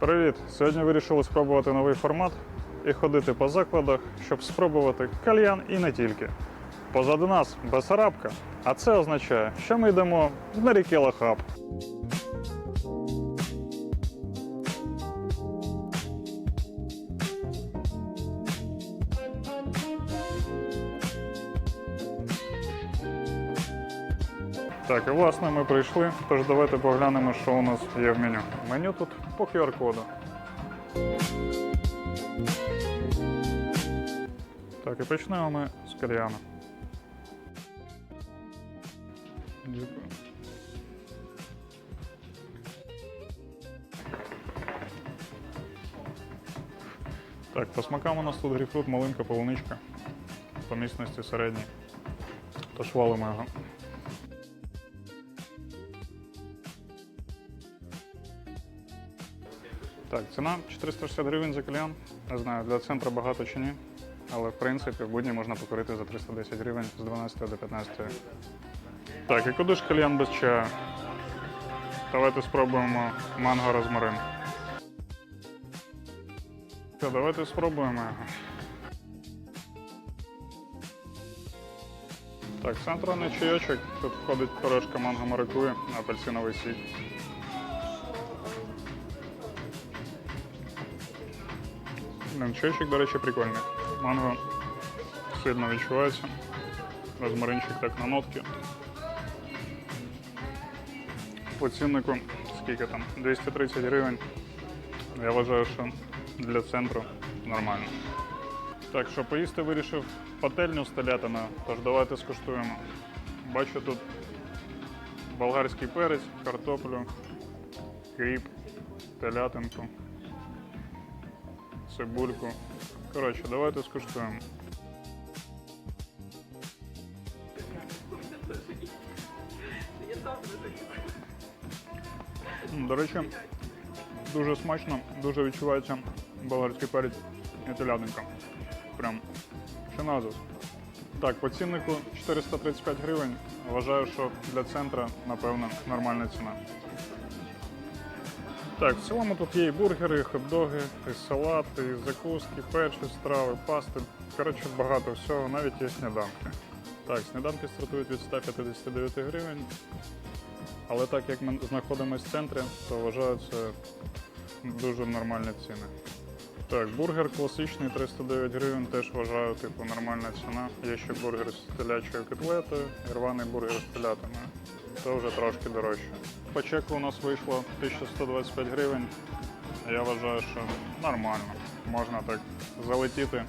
Привіт! Сьогодні вирішили спробувати новий формат і ходити по закладах, щоб спробувати кальян і не тільки. Позаду нас Бесарабка, а це означає, що ми йдемо на ріки Лахаб. Так, і власне ми прийшли, тож давайте поглянемо, що у нас є в меню. Меню тут по QR-коду. Так, і почнемо ми з кальяна. Так, по смакам у нас тут грейпфрут, малинка, полуничка. По міцності середній. Тож валимо його. Так, ціна 460 гривень за кальян. Не знаю, для центру багато чи ні. Але в принципі в будні можна покорити за 310 гривень з 12 до 15. Так, і куди ж кальян без чаю? Давайте спробуємо манго розмарин. Все, давайте спробуємо його. Так, центральний чайочок. Тут входить корошка манго маракуї, апельсиновий сік. Блин, до речі, прикольний. Манго сильно відчувається. Розмаринчик так на нотки. По ціннику скільки там? 230 гривень. Я вважаю, що для центру нормально. Так, що поїсти вирішив пательню з телятиною, тож давайте скуштуємо. Бачу тут болгарський перець, картоплю, кріп, телятинку цибульку. Коротше, давайте скуштуємо. До речі, дуже смачно, дуже відчувається болгарський перець і телятинка. Прям чиназус. Так, по ціннику 435 гривень. Вважаю, що для центра, напевно, нормальна ціна. Так, в цілому тут є і бургери, і хот-доги, і салати, і закуски, печі, страви, пасти. Коротше, багато всього, навіть є сніданки. Так, сніданки стартують від 159 гривень. Але так як ми знаходимося в центрі, то вважаю це дуже нормальні ціни. Так, бургер класичний 309 гривень, теж вважаю, типу, нормальна ціна. Є ще бургер з телячою котлетою рваний бургер з телятиною. Це вже трошки дорожче. По чеку у нас вийшло 1125 гривень. Я вважаю, що нормально. Можна так залетіти,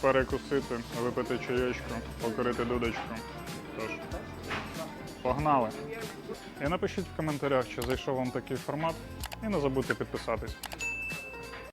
перекусити, випити чайочку, покорити дудочку. Тож, погнали! І напишіть в коментарях, чи зайшов вам такий формат. І не забудьте підписатись.